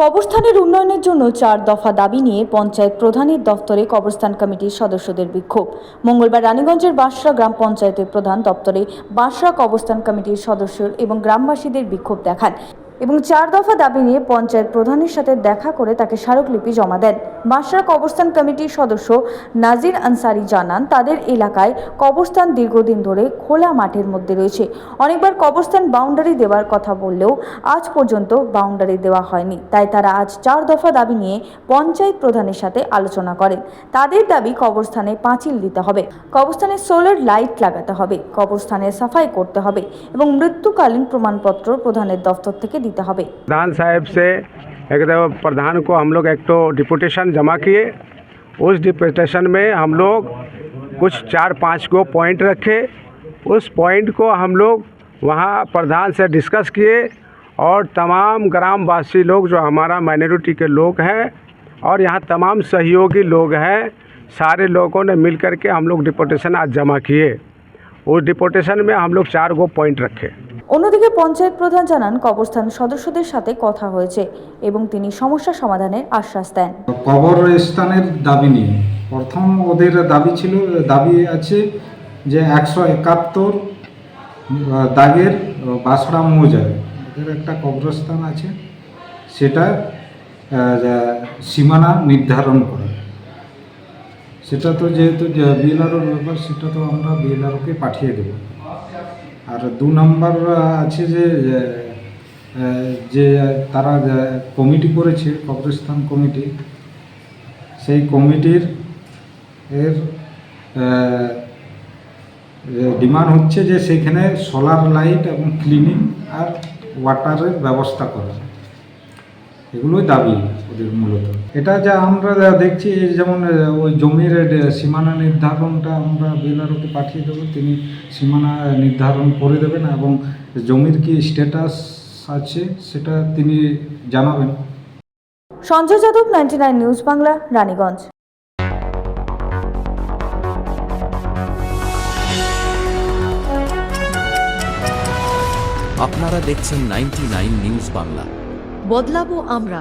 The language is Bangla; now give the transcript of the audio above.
কবরস্থানের উন্নয়নের জন্য চার দফা দাবি নিয়ে পঞ্চায়েত প্রধানের দপ্তরে কবরস্থান কমিটির সদস্যদের বিক্ষোভ। মঙ্গলবার রানীগঞ্জের বাসরা গ্রাম পঞ্চায়েতের প্রধান দপ্তরে বাসরা কবরস্থান কমিটির সদস্য এবং গ্রামবাসীদের বিক্ষোভ দেখান। এবং চার দফা দাবি নিয়ে পঞ্চায়েত প্রধানের সাথে দেখা করে তাকে স্মারকলিপি জমা দেন। বাসরা কবরস্থান কমিটির সদস্য নাজির আনসারি জানান, তাদের এলাকায় কবরস্থান দীর্ঘদিন ধরে খোলা মাঠের মধ্যে রয়েছে। অনেকবার কবরস্থান বাউন্ডারি দেওয়ার কথা বললেও আজ পর্যন্ত বাউন্ডারি দেওয়া হয়নি। তাই তারা আজ চার দফা দাবি নিয়ে পঞ্চায়েত প্রধানের সাথে আলোচনা করেন। তাদের দাবি কবরস্থানে পাঁচিল দিতে হবে। কবরস্থানে সোলার লাইট লাগাতে হবে। কবরস্থানে সাফাই করতে হবে এবং মৃত্যুকালীন প্রমাণপত্র প্রধানের দফতর থেকে দিতে হবে प्रधान साहब से एक दफ़ा प्रधान को हम लोग एक तो डिपुटेशन जमा किए उस डिपुटेशन में हम लोग कुछ चार पाँच को पॉइंट रखे उस पॉइंट को हम लोग वहाँ प्रधान से डिस्कस किए और तमाम ग्रामवासी लोग जो हमारा माइनॉरिटी के लोग हैं और यहाँ तमाम सहयोगी लोग हैं सारे लोगों ने मिल कर के हम लोग डिपुटेशन आज जमा किए उस डिपुटेशन में हम लोग चार गो पॉइंट रखे অন্যদিকে পঞ্চায়েত প্রধান জানান, কবরস্থান সদস্যদের সাথে কথা হয়েছে এবং তিনি সমস্যা সমাধানের আশ্বাস দেন। কবরস্থানের দাবি নিয়ে। প্রথম ওদের দাবি ছিল, দাবি আছে যে একশো একাত্তর দাগের বাসড়া মৌজায় ওদের একটা কবরস্থান আছে, সেটা সীমানা নির্ধারণ করা। সেটা তো যেহেতু বিএলআরওর ব্যাপার, সেটা তো আমরা বিএলআরওকে পাঠিয়ে দেবো। আর দু নম্বর আছে যে যে তারা কমিটি করেছে, কবরস্থান কমিটি, সেই কমিটির, এর ডিমান্ড হচ্ছে যে সেখানে সোলার লাইট এবং ক্লিনিং আর ওয়াটারের ব্যবস্থা করা। এগুলোই দাবি ওদের মূলত। এটা যা আমরা দেখছি যেমন ওই জমির সীমানা নির্ধারণটা আমরা বিএলআরওকে পাঠিয়ে দেবো। তিনি সীমানা নির্ধারণ করে দেবেন এবং জমির কি স্ট্যাটাস আছে সেটা তিনি জানাবেন। Sanjay Yadav ninety news Bangla Raniganj. আপনারা দেখছেন নাইনটি নিউজ বাংলা বদলাবো আমরা।